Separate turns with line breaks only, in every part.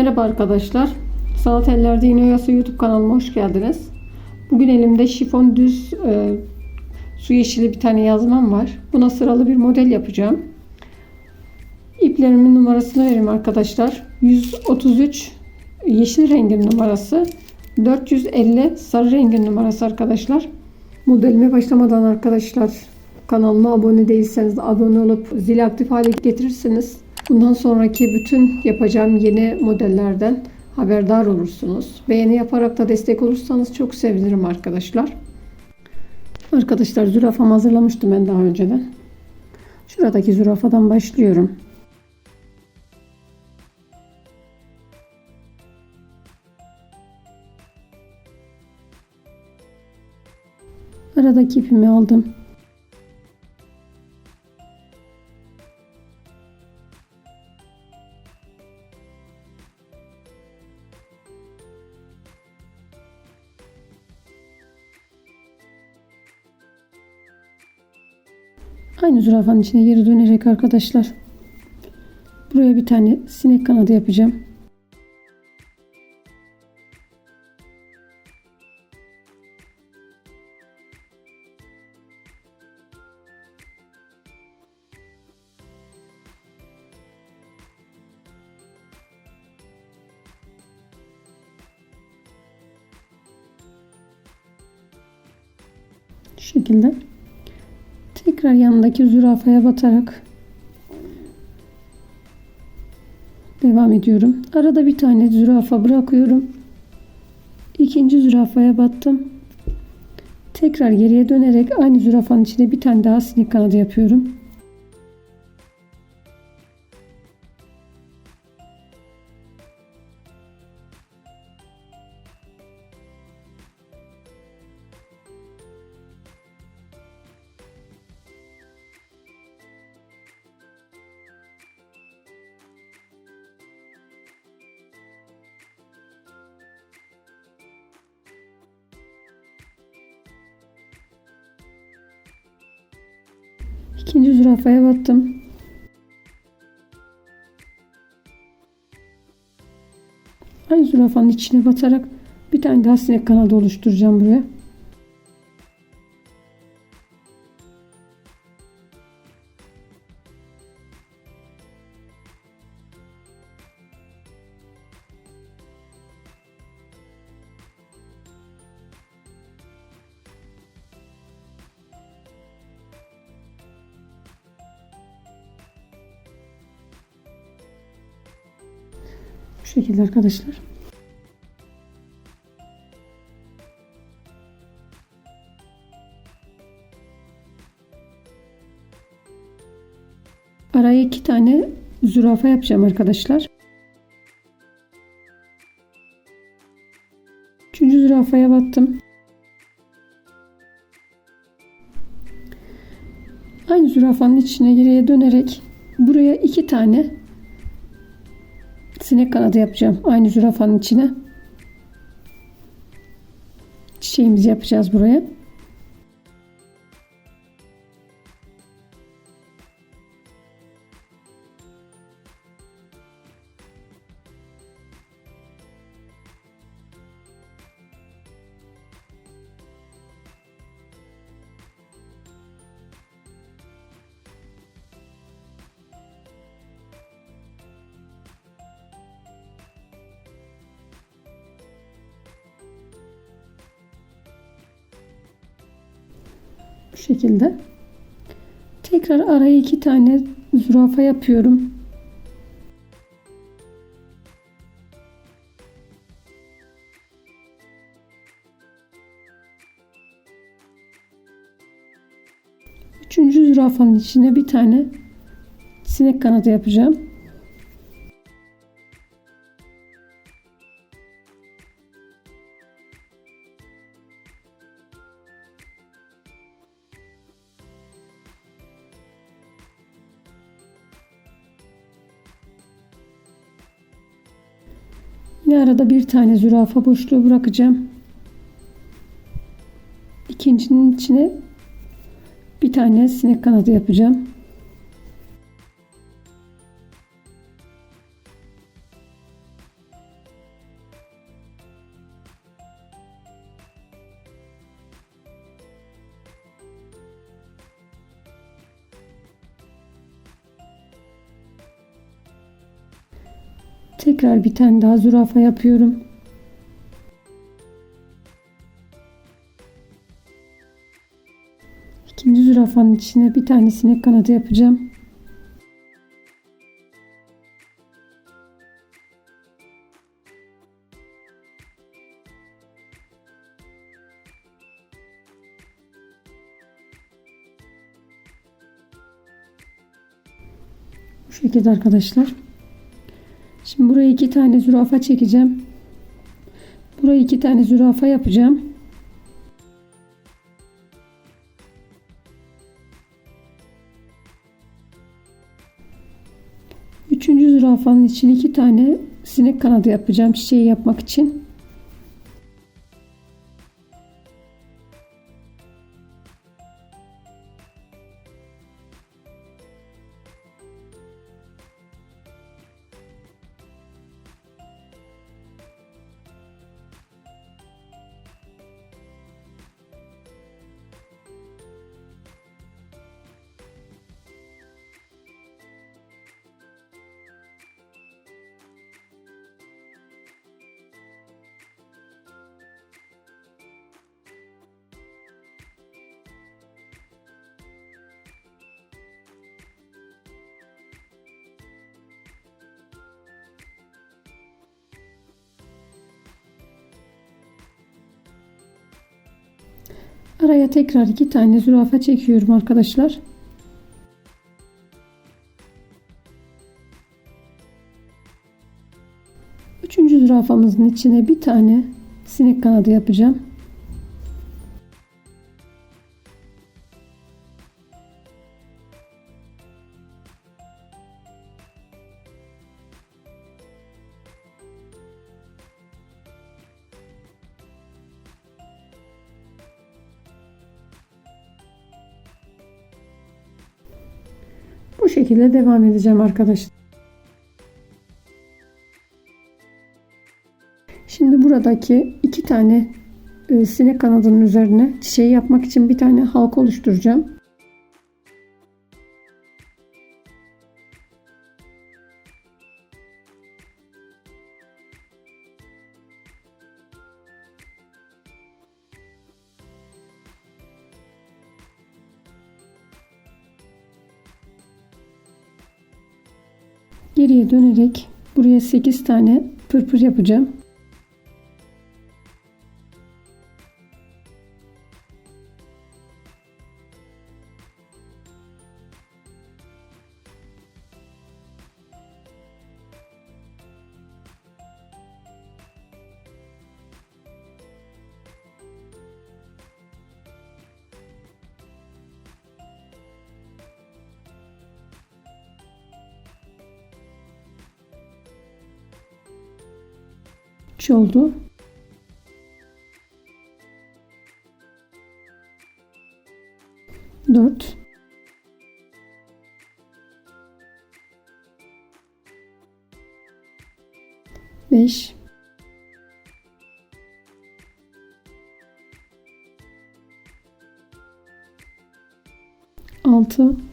Merhaba arkadaşlar. Sanat Ellerde İğne YouTube kanalıma hoş geldiniz. Bugün elimde şifon düz e, su yeşili bir tane yazmam var. Buna sıralı bir model yapacağım. İplerimin numarasını vereyim arkadaşlar. 133 yeşil rengin numarası. 450 sarı rengin numarası arkadaşlar. Modelime başlamadan arkadaşlar kanalıma abone değilseniz abone olup zil aktif hale getirirseniz bundan sonraki bütün yapacağım yeni modellerden haberdar olursunuz. Beğeni yaparak da destek olursanız çok sevinirim arkadaşlar. Arkadaşlar zürafamı hazırlamıştım ben daha önceden. Şuradaki zürafadan başlıyorum. Aradaki ipimi aldım. Aynı zürafanın içine geri dönerek arkadaşlar buraya bir tane sinek kanadı yapacağım. Şekilde tekrar yanındaki zürafaya batarak devam ediyorum. Arada bir tane zürafa bırakıyorum. İkinci zürafaya battım. Tekrar geriye dönerek aynı zürafanın içine bir tane daha sinek kanadı yapıyorum. İkinci zürafaya battım. Aynı zürafanın içine batarak bir tane daha sinek kanadı oluşturacağım buraya. Şekilde arkadaşlar. Araya iki tane zürafa yapacağım arkadaşlar. Üçüncü zürafaya battım. Aynı zürafanın içine geriye dönerek buraya iki tane sinek kanadı yapacağım. Aynı zürafanın içine. Çiçeğimizi yapacağız buraya. Şekilde. Tekrar araya iki tane zürafa yapıyorum. Üçüncü zürafanın içine bir tane sinek kanadı yapacağım. Arada bir tane zürafa boşluğu bırakacağım. İkincinin içine bir tane sinek kanadı yapacağım. Tekrar bir tane daha zürafa yapıyorum. İkinci zürafanın içine bir tane sinek kanadı yapacağım. Bu şekilde arkadaşlar. Buraya iki tane zürafa çekeceğim. Buraya iki tane zürafa yapacağım. Üçüncü zürafanın için iki tane sinek kanadı yapacağım çiçeği yapmak için. Araya tekrar iki tane zürafa çekiyorum arkadaşlar. Üçüncü zürafamızın içine bir tane sinek kanadı yapacağım. Şekilde devam edeceğim arkadaşlar. Şimdi buradaki iki tane e, sinek kanadının üzerine çiçeği yapmak için bir tane halka oluşturacağım. Geriye dönerek buraya 8 tane pırpır yapacağım. Üç oldu. Dört. Beş. Altı.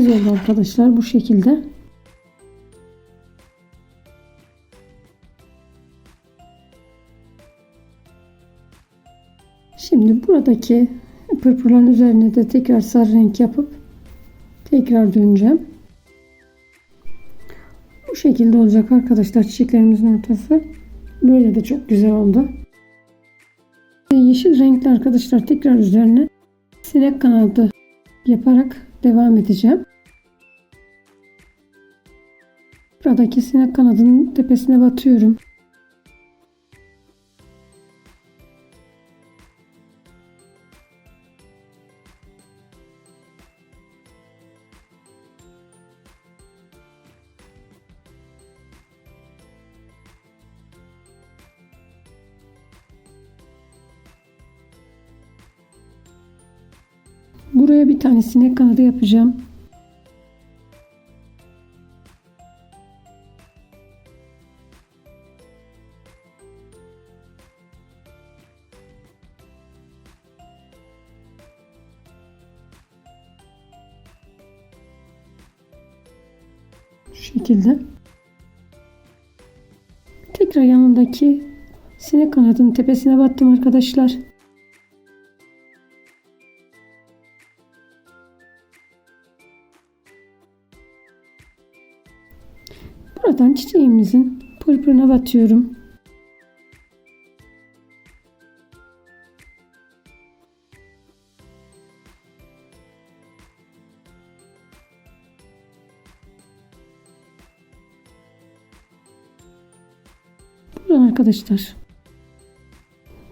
8 arkadaşlar bu şekilde. Şimdi buradaki pırpırların üzerine de tekrar sarı renk yapıp tekrar döneceğim. Bu şekilde olacak arkadaşlar çiçeklerimizin ortası. Böyle de çok güzel oldu. Yeşil renkli arkadaşlar tekrar üzerine sinek kanadı yaparak devam edeceğim. Buradaki sinek kanadının tepesine batıyorum. Buraya bir tane sinek kanadı yapacağım. Şekilde. Tekrar yanındaki sinek kanadının tepesine battım arkadaşlar. Buradan çiçeğimizin pırpırına batıyorum. Buradan arkadaşlar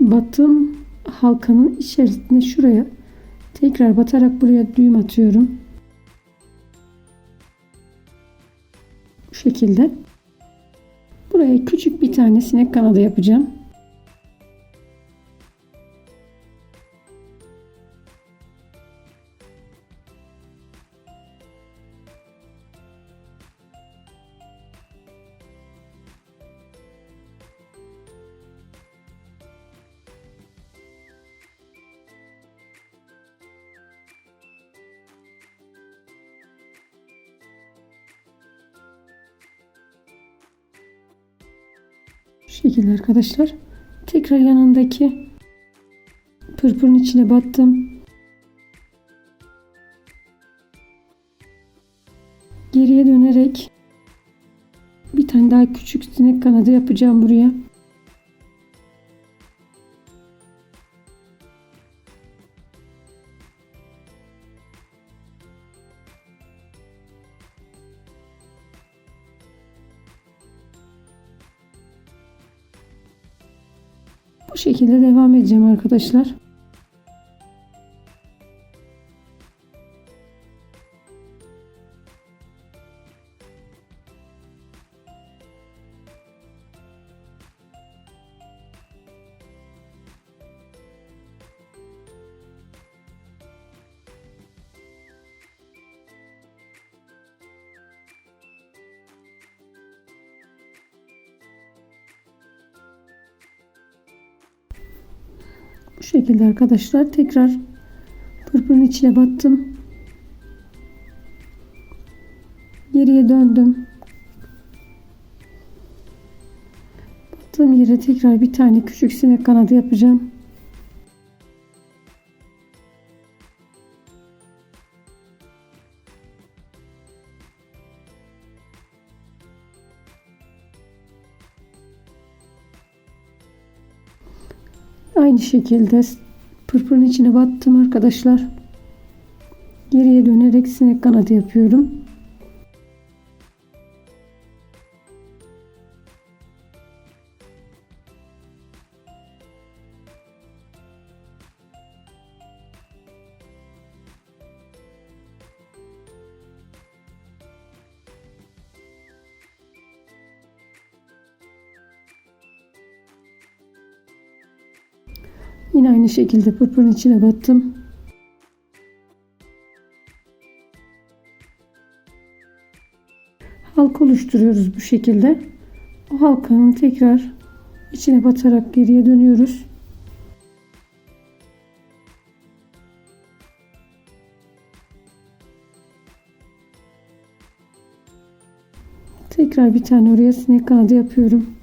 battığım halkanın içerisine şuraya tekrar batarak buraya düğüm atıyorum. Bu şekilde. Tane sinek kanadı yapacağım. Şekilde arkadaşlar. Tekrar yanındaki pırpırın içine battım. Geriye dönerek bir tane daha küçük sinek kanadı yapacağım buraya. Bu şekilde devam edeceğim arkadaşlar. Bu şekilde arkadaşlar tekrar pırpırın içine battım. Geriye döndüm. Battığım yere tekrar bir tane küçük sinek kanadı yapacağım. Aynı şekilde pırpırın içine battım arkadaşlar. Geriye dönerek sinek kanadı yapıyorum. Yine aynı şekilde pırpırın içine battım. Halka oluşturuyoruz bu şekilde. O halkanın tekrar içine batarak geriye dönüyoruz. Tekrar bir tane oraya sinek kanadı yapıyorum.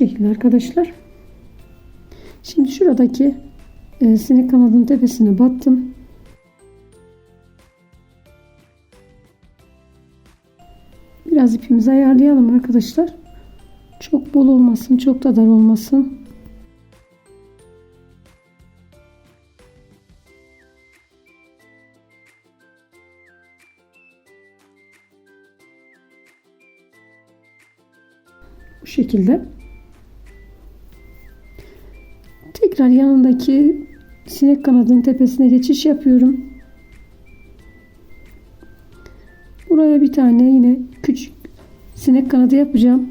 Şekilde arkadaşlar. Şimdi şuradaki e, sinek kanadının tepesine battım. Biraz ipimizi ayarlayalım arkadaşlar. Çok bol olmasın, çok da dar olmasın. Bu şekilde. Tekrar yanındaki sinek kanadının tepesine geçiş yapıyorum. Buraya bir tane yine küçük sinek kanadı yapacağım.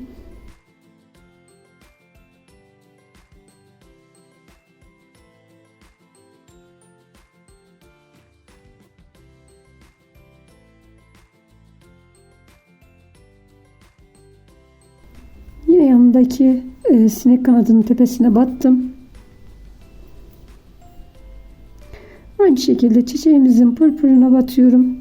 Yine yanındaki e, sinek kanadının tepesine battım. Aynı şekilde çiçeğimizin pırpırına batıyorum.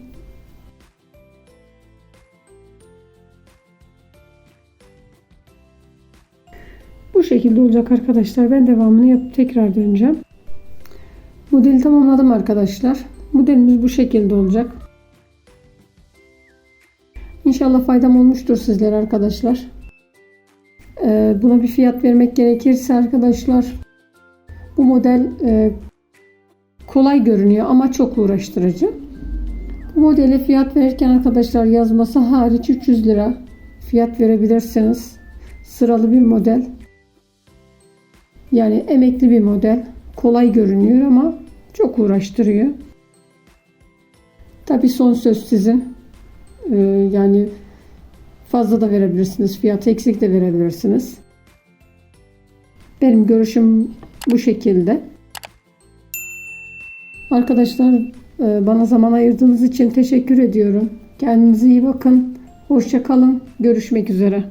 Bu şekilde olacak arkadaşlar. Ben devamını yapıp tekrar döneceğim. Modeli tamamladım arkadaşlar. Modelimiz bu şekilde olacak. İnşallah faydam olmuştur sizlere arkadaşlar. Ee, buna bir fiyat vermek gerekirse arkadaşlar bu model e, kolay görünüyor ama çok uğraştırıcı. Bu modele fiyat verirken arkadaşlar yazması hariç 300 lira fiyat verebilirsiniz. Sıralı bir model. Yani emekli bir model. Kolay görünüyor ama çok uğraştırıyor. Tabi son söz sizin. Ee, yani fazla da verebilirsiniz. Fiyat eksik de verebilirsiniz. Benim görüşüm bu şekilde. Arkadaşlar e, bana zaman ayırdığınız için teşekkür ediyorum. Kendinize iyi bakın. Hoşça kalın. Görüşmek üzere.